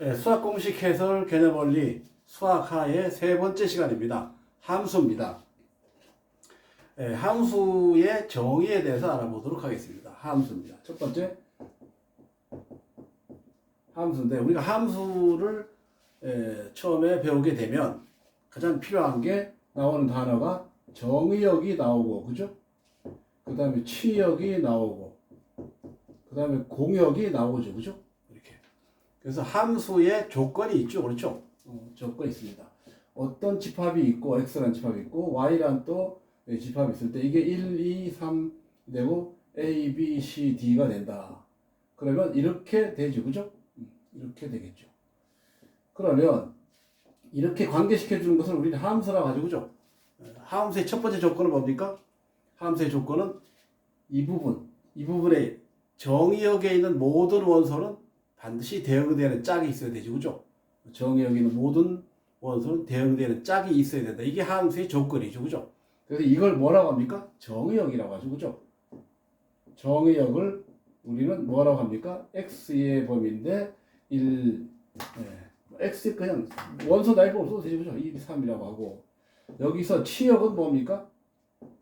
네, 수학 공식 해설 개념 원리 수학하의 세 번째 시간입니다. 함수입니다. 네, 함수의 정의에 대해서 알아보도록 하겠습니다. 함수입니다. 첫 번째 함수인데 우리가 함수를 에, 처음에 배우게 되면 가장 필요한 게 나오는 단어가 정의역이 나오고 그죠? 그 다음에 치역이 나오고 그 다음에 공역이 나오죠 그죠? 그래서 함수의 조건이 있죠 그렇죠? 어, 조건이 있습니다 어떤 집합이 있고 x라는 집합이 있고 y라는 또 집합이 있을 때 이게 1, 2, 3 되고 a, b, c, d가 된다 그러면 이렇게 되죠 그죠? 음, 이렇게 되겠죠 그러면 이렇게 관계시켜 주는 것을 우리는 함수라고 하죠 그죠? 함수의 첫 번째 조건은 뭡니까? 함수의 조건은 이 부분, 이 부분에 정의역에 있는 모든 원소는 반드시 대응되는 짝이 있어야 되죠. 그죠? 정의역에 있는 모든 원소는 대응되는 짝이 있어야 된다. 이게 함수의 조건이죠. 그죠? 그래서 이걸 뭐라고 합니까? 정의역이라고 하죠. 그죠? 정의역을 우리는 뭐라고 합니까? x의 범위인데 1, 예, x 그냥 원소 나이프 없어도 되죠. 그죠? 2, 3이라고 하고 여기서 치역은 뭡니까?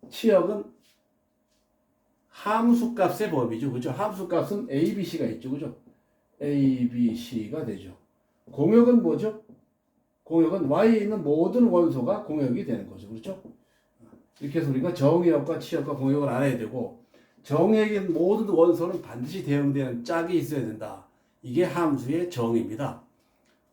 치역은 함수값의 범위죠. 그죠? 함수값은 A, B, C가 있죠. 그죠? A, B, C가 되죠. 공역은 뭐죠? 공역은 Y에 있는 모든 원소가 공역이 되는 거죠. 그렇죠? 이렇게 해서 우리가 정의역과 치역과 공역을 알아야 되고 있는 모든 원소는 반드시 대응되는 짝이 있어야 된다. 이게 함수의 정의입니다.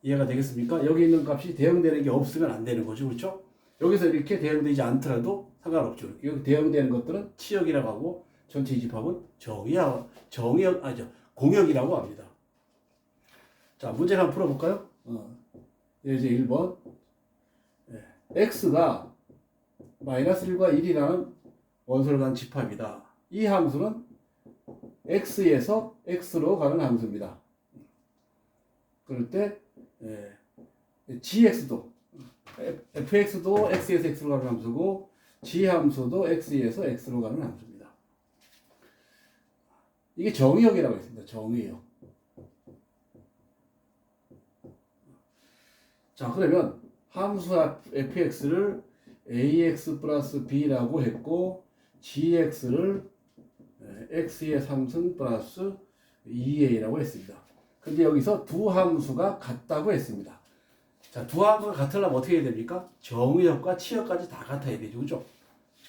이해가 되겠습니까? 여기 있는 값이 대응되는 게 없으면 안 되는 거죠. 그렇죠? 여기서 이렇게 대응되지 않더라도 상관없죠. 여기 대응되는 것들은 치역이라고 하고 전체 집합은 정의야, 정의역, 아니죠. 공역이라고 합니다. 자, 문제를 한번 풀어볼까요? 어. 이제 1번. 예. x가 마이너스 1과 1이라는 원소를 간 집합이다. 이 함수는 x에서 x로 가는 함수입니다. 그럴 때, 예. gx도, fx도 x에서 x로 가는 함수고, g 함수도 x에서 x로 가는 함수입니다. 이게 정의역이라고 했습니다. 정의역. 자, 그러면 함수 fx를 ax 플러스 b라고 했고 gx를 x의 3승 플러스 2a라고 했습니다. 근데 여기서 두 함수가 같다고 했습니다. 자, 두 함수가 같으려면 어떻게 해야 됩니까? 정의역과 치역까지 다 같아야 되죠. 그죠?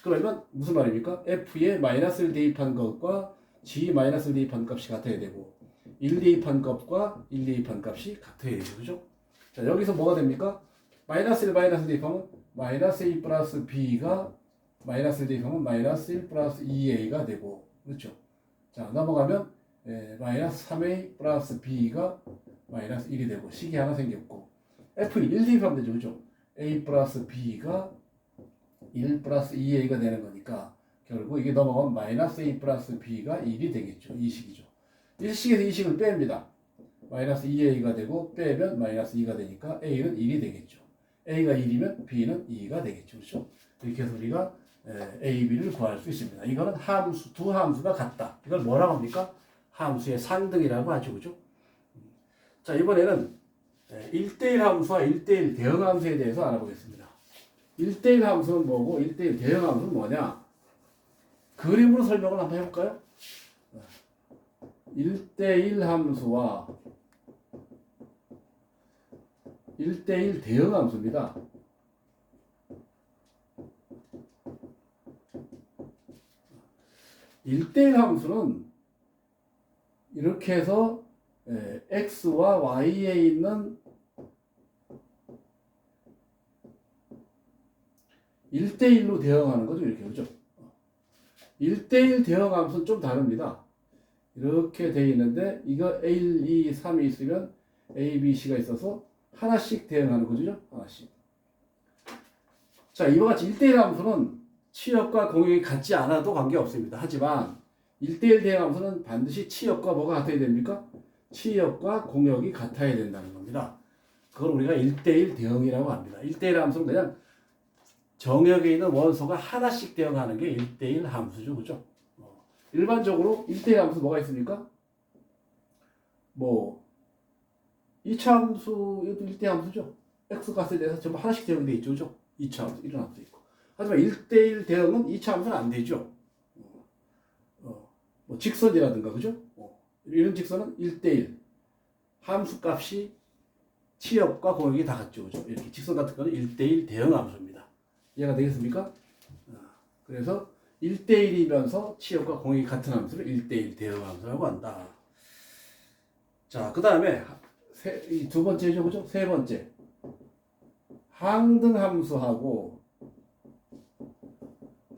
그러면 무슨 말입니까? f에 마이너스를 대입한 것과 g 마이너스를 대입한 값이 같아야 되고 1 대입한 값과 1 대입한 값이 같아야 되죠. 그죠? 자, 여기서 뭐가 됩니까? 마이너스 1 마이너스 대입하면 마이너스 2 플러스 b가 마이너스 1 대입하면 마이너스 1 플러스 2a가 되고 그렇죠? 자, 넘어가면 에, 마이너스 3a 플러스 b가 마이너스 1이 되고 식이 하나 생겼고 f 1 대입하면 되죠. 그죠? a 플러스 b가 1 플러스 2a가 되는 거니까 결국 이게 넘어가면 마이너스 a 플러스 b가 1이 되겠죠. 이 식이죠. 1식에서 이 식을 뺍니다. 마이너스 2a가 되고 빼면 마이너스 2가 되니까 a는 1이 되겠죠. a가 1이면 b는 2가 되겠죠. 그렇죠? 이렇게 해서 우리가 a, b를 구할 수 있습니다. 이거는 함수, 두 함수가 같다. 이걸 뭐라고 합니까? 함수의 상등이라고 하죠. 그죠? 자, 이번에는 1대1 함수와 1대1 대응 함수에 대해서 알아보겠습니다. 1대1 함수는 뭐고 1대1 대응 함수는 뭐냐? 그림으로 설명을 한번 해볼까요? 1대1 함수와 1대1 대응 함수입니다. 일대일 함수는 이렇게 해서 예, x와 y에 있는 1대1로 대응하는 거죠. 이렇게 그죠? 1대1 대응 함수는 좀 다릅니다. 이렇게 돼 있는데 이거 1, 2, 3이 있으면 A, B, C가 있어서 하나씩 대응하는 거죠. 하나씩. 자, 이와 같이 1대1 함수는 치역과 공역이 같지 않아도 관계 없습니다. 하지만 1대1 대응 함수는 반드시 치역과 뭐가 같아야 됩니까? 치역과 공역이 같아야 된다는 겁니다. 그걸 우리가 1대1 대응이라고 합니다. 1대1 함수는 그냥 정역에 있는 원소가 하나씩 대응하는 게 1대1 함수죠. 그죠? 어, 일반적으로 1대1 함수 뭐가 있습니까? 뭐 2차 함수 이것도 1대 함수죠. x 값에 대해서 전부 하나씩 대응돼 있죠. 그죠? 2차 함수, 1은 함수 있고. 하지만 1대1 대응은 2차 함수는 안 되죠. 어, 어, 뭐 직선이라든가 그죠? 어, 이런 직선은 1대1 함수 값이 치역과 공역이 다 같죠. 그죠? 이렇게 직선 같은 거는 1대1 대응 함수입니다. 이해가 되겠습니까? 어, 그래서 1대1이면서 치역과 공역이 같은 함수를 1대1 대응 함수라고 한다. 자, 그 다음에 이두 번째죠, 그죠? 세 번째. 항등 함수하고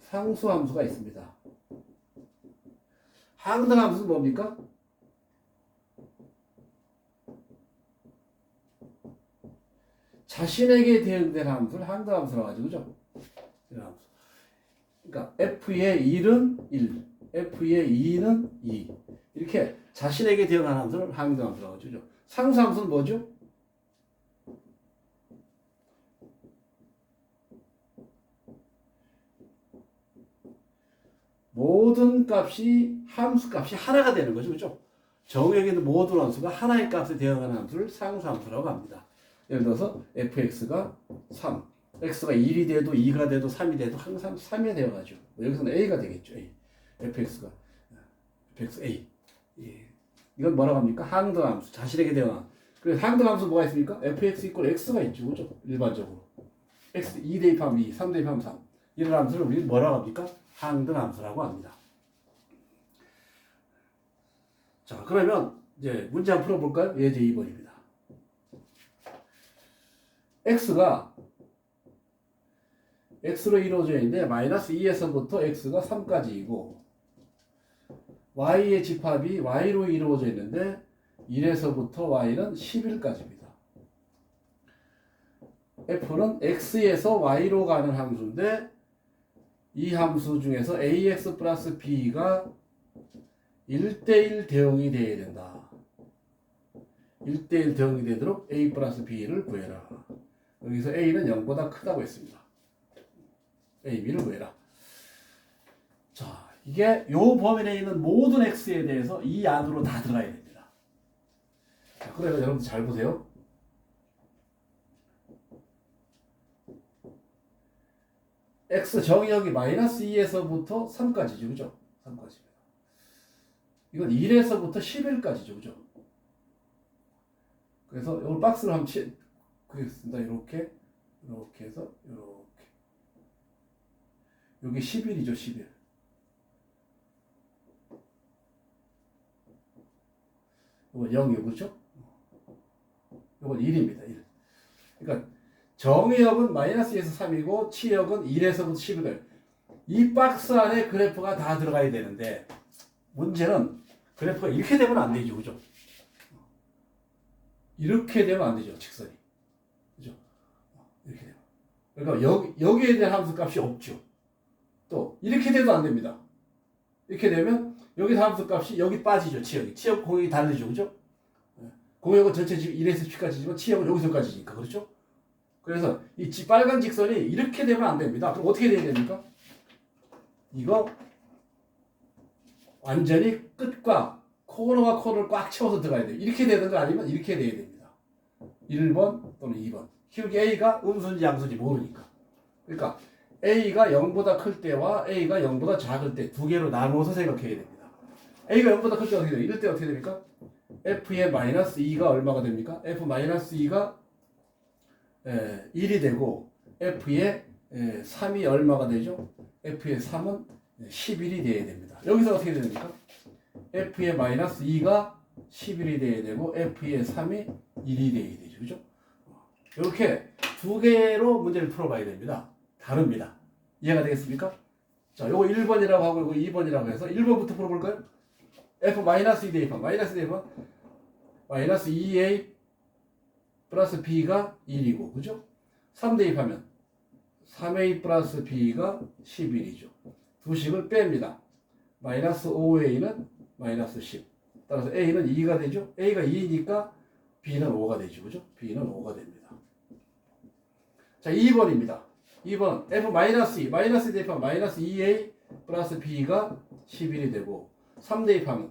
상수 함수가 있습니다. 항등 함수는 뭡니까? 자신에게 대응된 함수를 항등 함수라고 하죠, 그죠? 그러니까 f의 1은 1, f의 2는 2. 이렇게 자신에게 대응한 함수를 항등 함수라고 하죠. 상수 함수는 뭐죠? 모든 값이 함수 값이 하나가 되는 거죠. 그죠? 정역에 있는 모든 함수가 하나의 값에 대응하는 함수를 상수 함수라고 합니다. 예를 들어서 fx가 3, x가 1이 돼도 2가 돼도 3이 돼도 항상 3이 되어가죠. 여기서는 a가 되겠죠. a. fx가 fx a. 예. 이건 뭐라고 합니까? 항등 함수, 자신에게 대응한. 그래서 항등 함수 뭐가 있습니까? fx 이꼴 x가 있죠. 그죠? 일반적으로. x 2 대입하면 2, 3 대입하면 3. 이런 함수를 우리는 뭐라고 합니까? 항등 함수라고 합니다. 자, 그러면 이제 문제 한번 풀어볼까요? 예제 2번입니다. x가 x로 이루어져 있는데 마이너스 2에서부터 x가 3까지이고 y의 집합이 y로 이루어져 있는데 1에서부터 y는 11까지입니다. f는 x에서 y로 가는 함수인데 이 함수 중에서 ax 플러스 b가 1대1 대응이 되어야 된다. 1대1 대응이 되도록 a 플러스 b를 구해라. 여기서 a는 0보다 크다고 했습니다. a, b를 구해라. 자, 이게 요 범위 내에 있는 모든 x에 대해서 이 안으로 다 들어가야 됩니다. 자, 그래서 여러분들 잘 보세요. x 정의역이 마이너스 2에서부터 3까지죠. 그죠? 3까지입니다. 이건 1에서부터 11까지죠. 그죠? 그래서 이걸 박스로 한번 치, 그겠습니다. 이렇게, 이렇게 해서, 이렇게. 여기 11이죠. 11. 이건 0이고, 그죠? 이건 1입니다. 1. 그러니까 정의역은 마이너스에서 3이고 치역은 1에서부터 10을 이 박스 안에 그래프가 다 들어가야 되는데 문제는 그래프가 이렇게 되면 안 되죠. 그죠? 이렇게 되면 안 되죠. 직선이. 그죠? 이렇게 되면. 그러니까 여기, 여기에 대한 함수 값이 없죠. 또 이렇게 돼도 안 됩니다. 이렇게 되면 여기 함수 값이 여기 빠지죠. 치역이. 치역 공역이 다르죠. 그죠? 공역은 전체 1에서 10까지지만 치역은 여기서까지니까. 그렇죠? 그래서 이 지- 빨간 직선이 이렇게 되면 안 됩니다. 그럼 어떻게 돼야 됩니까? 이거 완전히 끝과 코너와 코너를 꽉 채워서 들어가야 돼요. 이렇게 되든가 아니면 이렇게 돼야 됩니다. 1번 또는 2번. 키우기 A가 음수인지 양수인지 모르니까. 그러니까 A가 0보다 클 때와 A가 0보다 작을 때 두 개로 나누어서 생각해야 됩니다. A가 0보다 클 때 어떻게 돼요? 이럴 때 어떻게 됩니까? F의 마이너스 2가 얼마가 됩니까? F 마이너스 2가 에, 1이 되고 F의 에, 3이 얼마가 되죠? F의 3은 11이 돼야 됩니다. 여기서 어떻게 됩니까? F의 마이너스 2가 11이 돼야 되고 F의 3이 1이 돼야 되죠. 그죠? 이렇게 두 개로 문제를 풀어봐야 됩니다. 다릅니다. 이해가 되겠습니까? 자, 요거 1번이라고 하고 요거 2번이라고 해서 1번부터 풀어볼까요? F 마이너스 2 대입한 마이너스 대입한 마이너스 2A 플러스 B가 1이고 그죠? 3 대입하면 3A 플러스 B가 11이죠. 두 식을 뺍니다. 마이너스 5A는 마이너스 10. 따라서 A는 2가 되죠. A가 2니까 B는 5가 되죠. 그죠? B는 5가 됩니다. 자, 2번입니다. 2번 F 마이너스 2, 마이너스 대입하면 마이너스 2A 플러스 B가 11이 되고 3 대 입하면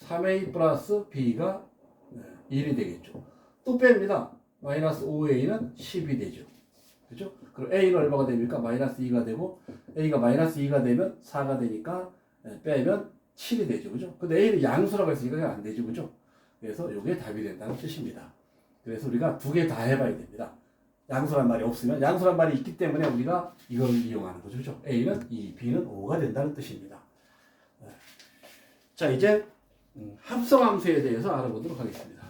3A 플러스 B가 1이 되겠죠. 또 뺍니다. 마이너스 5a는 10이 되죠. 그죠? 그럼 a는 얼마가 됩니까? 마이너스 2가 되고 a가 마이너스 2가 되면 4가 되니까 예, 빼면 7이 되죠. 그죠? 근데 a는 양수라고 했으니까 안 되죠. 그죠? 그래서 이게 답이 된다는 뜻입니다. 그래서 우리가 두 개 다 해봐야 됩니다. 양수란 말이 없으면 양수란 말이 있기 때문에 우리가 이걸 이용하는 거죠. 그죠? a는 2, b는 5가 된다는 뜻입니다. 예. 자 이제 음, 합성함수에 대해서 알아보도록 하겠습니다.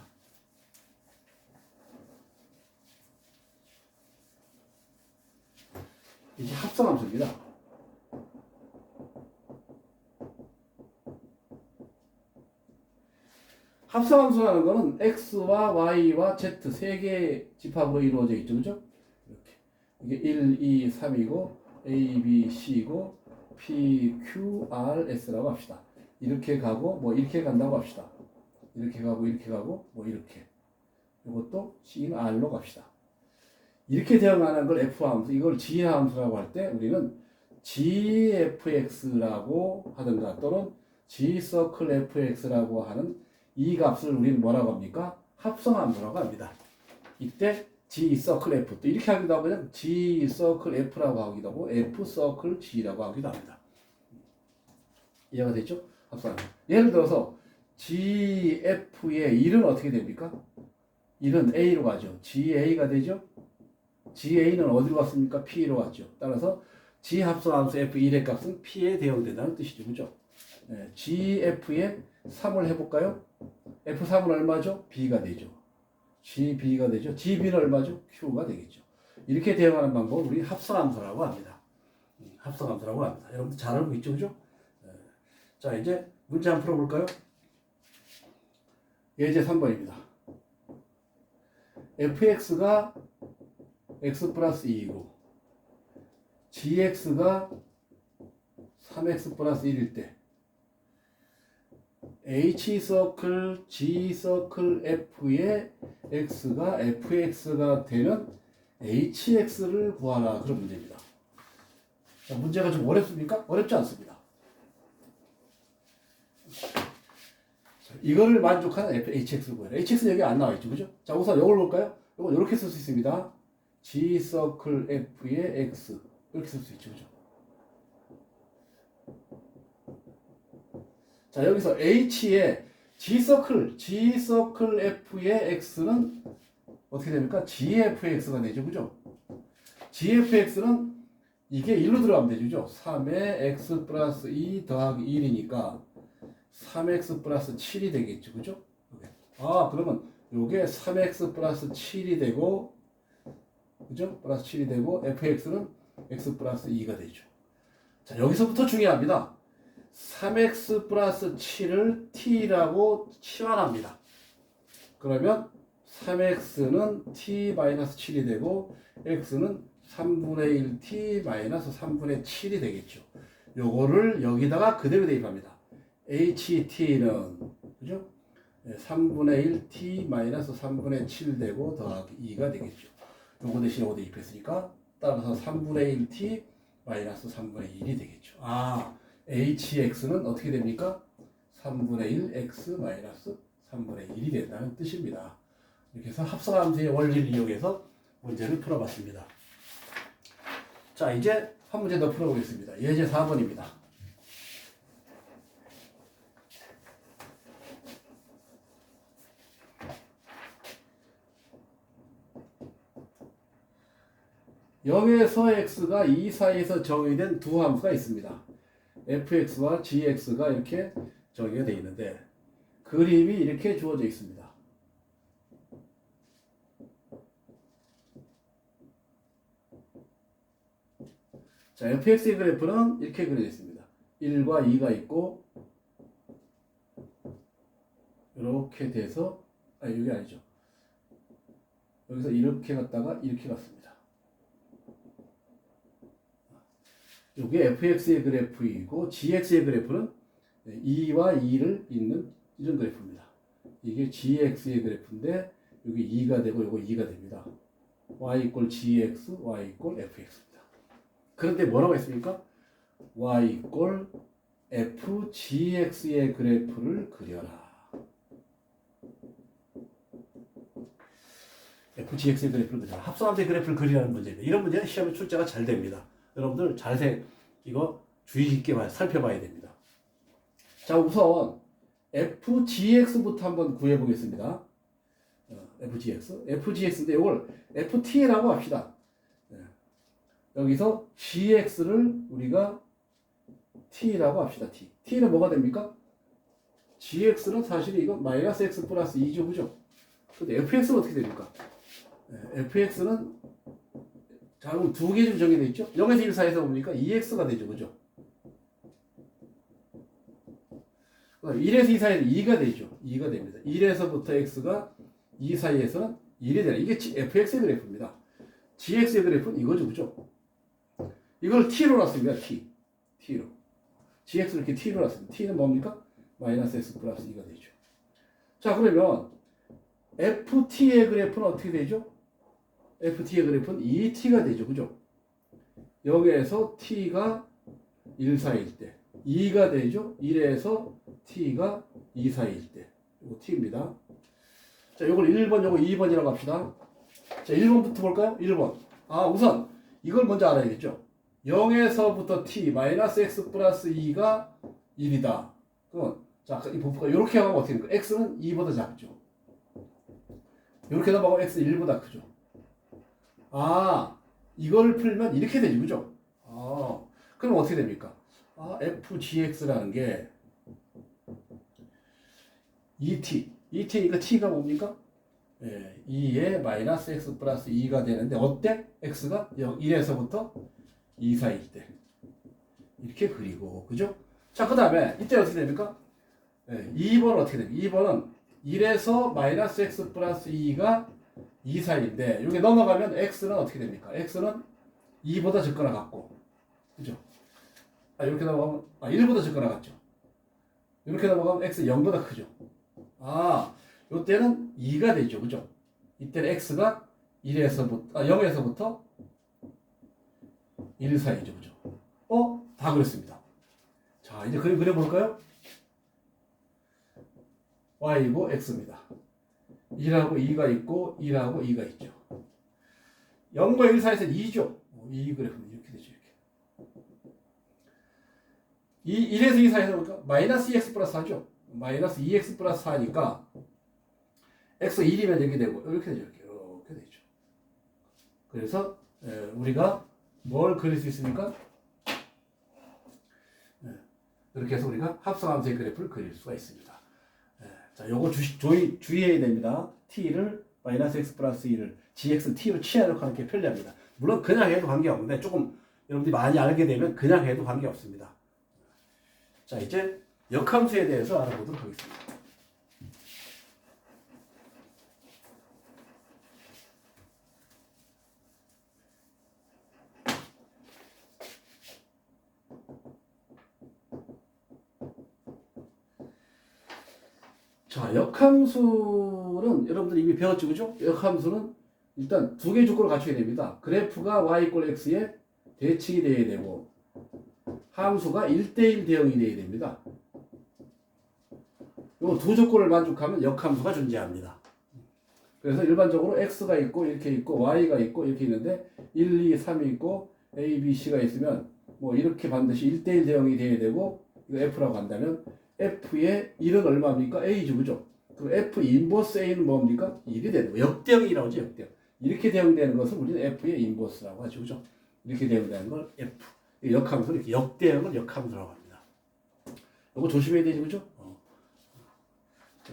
이제 합성함수입니다. 합성함수라는 거는 x와 y와 z 세 개의 집합으로 이루어져 있죠. 그죠? 이렇게. 이게 1, 2, 3이고 a, b, c고 p, q, r, s라고 합시다. 이렇게 가고 뭐 이렇게 간다고 합시다. 이렇게 가고 이렇게 가고 뭐 이렇게. 이것도 c는 r로 갑시다. 이렇게 되어가는 걸 f 함수, 이걸 g 함수라고 할 때 우리는 gfx라고 하든가 또는 g 서클 fx라고 하는 이 값을 우리는 뭐라고 합니까? 합성함수라고 합니다. 이때 g 서클 f 또 이렇게 하기도 하고 그냥 g 서클 f라고 하기도 하고 f 서클 g라고 하기도 합니다. 이해가 됐죠? 합성함수. 예를 들어서 gf의 1은 어떻게 됩니까? 1은 a로 가죠. ga가 되죠? GA는 어디로 갔습니까? P로 갔죠. 따라서 G 합성함수 F1의 값은 P에 대응된다는 뜻이죠. 그죠? 네, GF에 3을 해볼까요? F3은 얼마죠? B가 되죠. GB가 되죠. GB는 얼마죠? Q가 되겠죠. 이렇게 대응하는 방법을 우리 합성함수라고 합니다. 음, 합성함수라고 합니다. 여러분들 잘 알고 있죠? 그죠? 네. 자, 이제 문제 한번 풀어볼까요? 예제 3번입니다. fx가 x 플러스 2이고 gx가 3x 플러스 1일 때 h 서클 g 서클 f의 x가 fx가 되는 hx를 구하라 그런 문제입니다. 자, 문제가 좀 어렵습니까? 어렵지 않습니다. 자, 이거를 만족하는 f, hx를 구해라. hx는 여기 안 나와 있죠, 그죠? 자, 우선 이걸 볼까요? 이거 이렇게 쓸 수 있습니다. G 서클 F의 X 이렇게 쓸 수 있죠, 그죠? 자 여기서 H의 G 서클 G 서클 F의 X는 어떻게 됩니까? GFX가 되죠, 그죠? GFX는 이게 1로 들어가면 되죠, 그죠? 3의 X 플러스 2 더하기 1이니까 3X 플러스 7이 되겠죠, 그죠? 아 그러면 요게 3X 플러스 7이 되고 그죠? 플러스 7이 되고 fx는 x 플러스 2가 되죠. 자, 여기서부터 중요합니다. 3x 플러스 7을 t라고 치환합니다. 그러면 3x는 t 마이너스 7이 되고 x는 3분의 1t 마이너스 3분의 7이 되겠죠. 요거를 여기다가 그대로 대입합니다. Ht는 그죠? 3분의 1t 마이너스 3분의 7 되고 더하기 2가 되겠죠. 요거 대신 요거 대입했으니까 따라서 3분의 1t 마이너스 3분의 1이 되겠죠. 아, hx는 어떻게 됩니까? 3분의 1 x 마이너스 3분의 1이 된다는 뜻입니다. 이렇게 해서 합성함수의 원리를 이용해서 문제를 풀어봤습니다. 자, 이제 한 문제 더 풀어보겠습니다. 예제 4번입니다. 영에서 x가 2 사이에서 정의된 두 함수가 있습니다. fx와 gx가 이렇게 정의가 되어 있는데 그림이 이렇게 주어져 있습니다. 자, fx의 그래프는 이렇게 그려져 있습니다. 1과 2가 있고 이렇게 돼서 아 여기 아니죠. 여기서 이렇게 갔다가 이렇게 갔습니다. 이게 fx의 그래프이고 gx의 그래프는 2와 2를 잇는 이런 그래프입니다. 이게 gx의 그래프인데 여기 2가 되고 이거 2가 됩니다. y 이꼴 gx, y 이꼴 fx입니다. 그런데 뭐라고 했습니까? y 이꼴 fgx의 그래프를 그려라. FGX의 그래프를 그리자. 합성함수의 그래프를 그리라는 문제입니다. 이런 문제는 시험에 출제가 잘 됩니다. 여러분들 잘 생, 이거 주의 깊게 봐- 살펴봐야 됩니다. 자, 우선 FGX부터 한번 구해보겠습니다. 어, FGX. FGX인데 이걸 FT라고 합시다. 예. 여기서 GX를 우리가 T라고 합시다. T. T는 뭐가 됩니까? GX는 사실 이거 마이너스 X 플러스 2죠. 그죠? 근데 FX는 어떻게 됩니까? 예, FX는 자, 그럼 두 개 좀 정해져 있죠? 0에서 1 사이에서 보니까 2x가 되죠. 그죠? 그다음에 1에서 2 사이에서 2가 되죠. 2가 됩니다. 1에서부터 x가 2 사이에서는 1이 되는 이게 fx의 그래프입니다. gx의 그래프는 이거죠. 그죠? 이걸 t로 놨습니다. t. t로. gx를 이렇게 t로 놨습니다. t는 뭡니까? 마이너스 x 플러스 2가 되죠. 자, 그러면 ft의 그래프는 어떻게 되죠? Ft의 그래프는 2t가 되죠. 그죠? 여기에서 t가 1 사이일 때 2가 되죠. 1에서 t가 2 사이일 때 이거 t입니다. 자, 이걸 1번, 요거 2번이라고 합시다. 자, 1번부터 볼까요? 1번. 아, 우선 이걸 먼저 알아야겠죠. 0에서부터 t 마이너스 x 플러스 2가 1이다. 그러면 자, 이 볼까요? 이렇게 하면 어떻게 됩니까? x는 2보다 작죠. 이렇게 넘어가면 x는 1보다 크죠. 아, 이걸 풀면 이렇게 되죠. 그죠? 아, 그럼 어떻게 됩니까? 아, fgx라는 게 et. et니까 t가 뭡니까? 예, 2에 마이너스 x 플러스 2가 되는데 어때? x가 1에서부터 2 사이일 때. 이렇게 그리고, 그죠? 자, 그 다음에 이때 어떻게 됩니까? 예, 2번은 어떻게 됩니까? 2번은 1에서 마이너스 x 플러스 2가 2 사이인데 여기 넘어가면 x는 어떻게 됩니까? x는 2보다 적거나 같고 그죠? 아 이렇게 넘어가면 아 1보다 적거나 같죠? 이렇게 넘어가면 x 0보다 크죠? 아 이때는 2가 되죠 그죠? 이때는 x가 1에서부터 아 0에서부터 1 사이죠 그죠? 어? 다 그랬습니다 자 이제 그림 그려볼까요? y고 x입니다 1하고 2가 있고 1하고 2가 있죠. 0과 1 사이에서는 2죠. 이 그래프는 이렇게 되죠. 이렇게. 이 1에서 2 사이에서 보니까 마이너스 2x 플러스 4죠. 마이너스 2x 플러스 4니까 x 1이면 이렇게 되고 이렇게 되죠. 이렇게, 이렇게 되죠. 그래서 에, 우리가 뭘 그릴 수 있습니까? 에, 이렇게 해서 우리가 합성함수의 그래프를 그릴 수가 있습니다. 자, 요거 주, 주의, 주의해야 됩니다. t를 마이너스 x 플러스 2를 gx t로 취하도록 하는 게 편리합니다. 물론 그냥 해도 관계없는데 조금 여러분들이 많이 알게 되면 그냥 해도 관계없습니다. 자, 이제 역함수에 대해서 알아보도록 하겠습니다. 자, 역함수는 여러분들 이미 배웠죠, 그죠? 역함수는 일단 두 개 조건을 갖춰야 됩니다. 그래프가 y 이꼴 x에 대칭이 되어야 되고 함수가 1대1 대응이 되어야 됩니다. 이두 조건을 만족하면 역함수가 존재합니다. 그래서 일반적으로 x가 있고 이렇게 있고 y가 있고 이렇게 있는데 1, 2, 3이 있고 a, b, c가 있으면 뭐 이렇게 반드시 1대1 대응이 돼야 되고 이거 f라고 한다면 f의 1은 얼마입니까? a죠, 그죠? 그럼 f 인버스 a는 뭡니까? 1이 되는 거. 역대응이라고 하죠, 역대응. 이렇게 대응되는 것을 우리는 f의 인버스라고 하죠, 그죠? 이렇게 대응되는 걸 f. 역함수 이렇게 역대응을 역함수라고 합니다. 이거 조심해야 되지, 그죠? 어.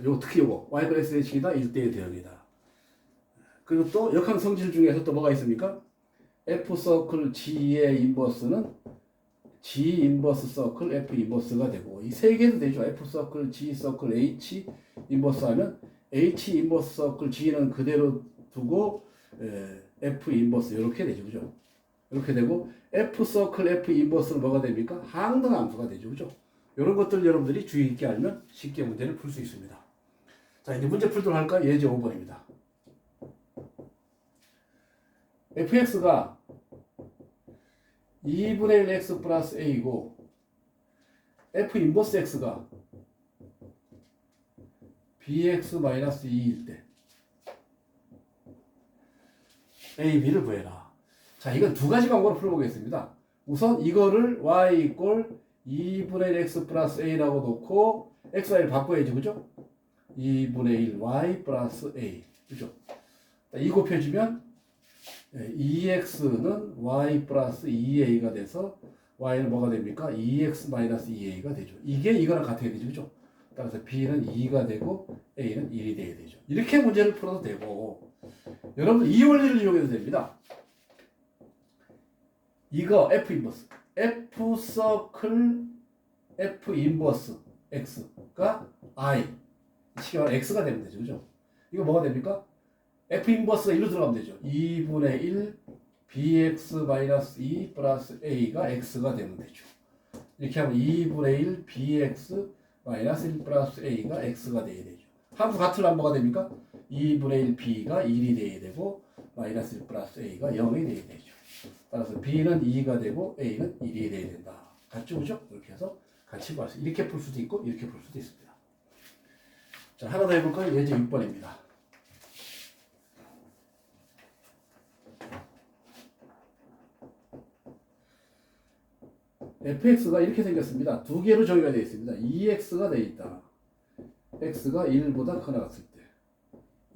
요거 특히 요거 y 플러스 h이다 1대1 대응이다. 그리고 또 역함 성질 중에서 또 뭐가 있습니까? f 서클 g의 인버스는 G 인버스 서클 F 인버스가 되고 이 세 개도 되죠. F 서클, G 서클, H 인버스 하면 H 인버스 서클 G는 그대로 두고 에, F 인버스 이렇게 되죠. 그죠? 이렇게 되고 F 서클 F 인버스는 뭐가 됩니까? 항등 함수가 되죠. 그죠? 이런 것들 여러분들이 주의 있게 알면 쉽게 문제를 풀 수 있습니다. 자, 이제 문제 풀도록 할까요? 예제 5번입니다. fx가 2분의 1 x 플러스 a이고 f 인버스 x가 bx 마이너스 2일 때 A, B를 구해라. 자, 이건 두 가지 방법으로 풀어보겠습니다. 우선 이거를 y 이꼴 2분의 1 x 플러스 a라고 놓고 x, y를 바꿔야지, 그죠? 2분의 1 y 플러스 a, 그죠? 자, 이 곱해주면 2x는 y 플러스 2a가 돼서 y는 뭐가 됩니까? 2x 마이너스 2a가 되죠. 이게 이거랑 같아야 되죠, 그죠? 따라서 b는 2가 되고 a는 1이 돼야 되죠. 이렇게 문제를 풀어도 되고 여러분들 이 원리를 이용해도 됩니다. 이거 F 인버스 F 서클 F 인버스 X가 I 시계말 X가 되면 되죠 그죠 이거 뭐가 됩니까 F 인버스가 1로 들어가면 되죠 2분의 1 BX 마이너스 2 플러스 A가 X가 되면 되죠 이렇게 하면 2분의 1 BX 마이너스 1 플러스 A가 X가 돼야 되죠 함수 같으면 뭐가 됩니까 2분의 1 B가 1이 돼야 되고 마이너스 1 플러스 A가 0이 돼야 되죠 따라서 B는 2가 되고 A는 1이 돼야 된다. 같죠, 그죠? 이렇게 해서 같이 봐서 이렇게 풀 수도 있고 이렇게 풀 수도 있습니다. 자, 하나 더 해볼까요? 예제 6번입니다. Fx가 이렇게 생겼습니다. 두 개로 정의가 되어 있습니다. 2x가 되어 있다. x가 1보다 커 나갔을 때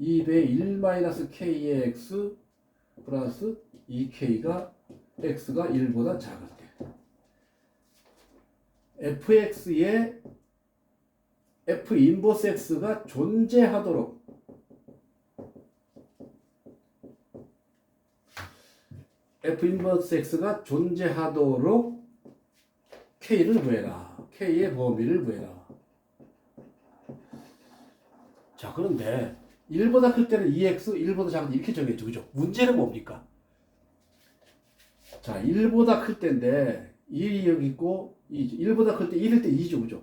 2배 1-k의 x 플러스 2k가 x가 1보다 작을 때 fx에 f 인버스 x가 존재하도록 f 인버스 x가 존재하도록 k를 구해라. k의 범위를 구해라. 자, 그런데 1보다 클 때는 2x, 1보다 작은 이렇게 정했죠. 그죠? 문제는 뭡니까? 자, 1보다 클 때인데 1이 여기 있고 2죠. 1보다 클 때 1일 때 2죠. 그죠?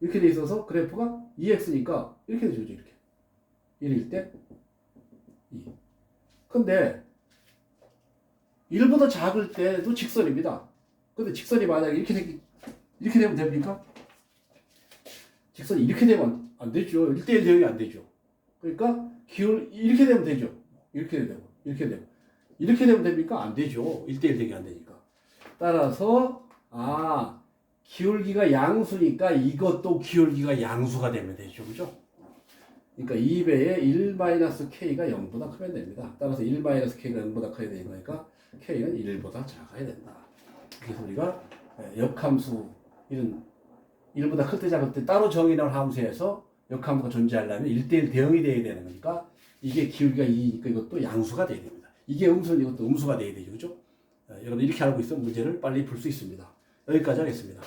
이렇게 돼 있어서 그래프가 2x니까 이렇게 되죠. 그죠? 이렇게. 1일 때 2. 근데 1보다 작을 때도 직선입니다. 근데 직선이 만약에 이렇게 되, 이렇게 되면 됩니까? 직선이 이렇게 되면 안 되죠. 1대1 대응이 안 되죠. 그러니까 기울 이렇게 되면 되죠. 이렇게 되고 이렇게 되고 이렇게 되면 됩니까? 안 되죠. 1대1 대응이 안 되니까. 따라서 아 기울기가 양수니까 이것도 기울기가 양수가 되면 되죠. 그죠? 그러니까 2배에 1-k가 0보다 크면 됩니다. 따라서 1-k가 0보다 커야 되는 거니까 k는 1보다 작아야 된다. 그래서 우리가 역함수 이런 1보다 클 때 작을 때 따로 정의할 함수에서 역함수가 존재하려면 1대1 대응이 돼야 되는 거니까 이게 기울기가 2니까 이것도 양수가 돼야 됩니다. 이게 음수는 이것도 음수가 돼야 되죠. 그죠? 여러분 이렇게 알고 있으면 문제를 빨리 풀 수 있습니다. 여기까지 하겠습니다.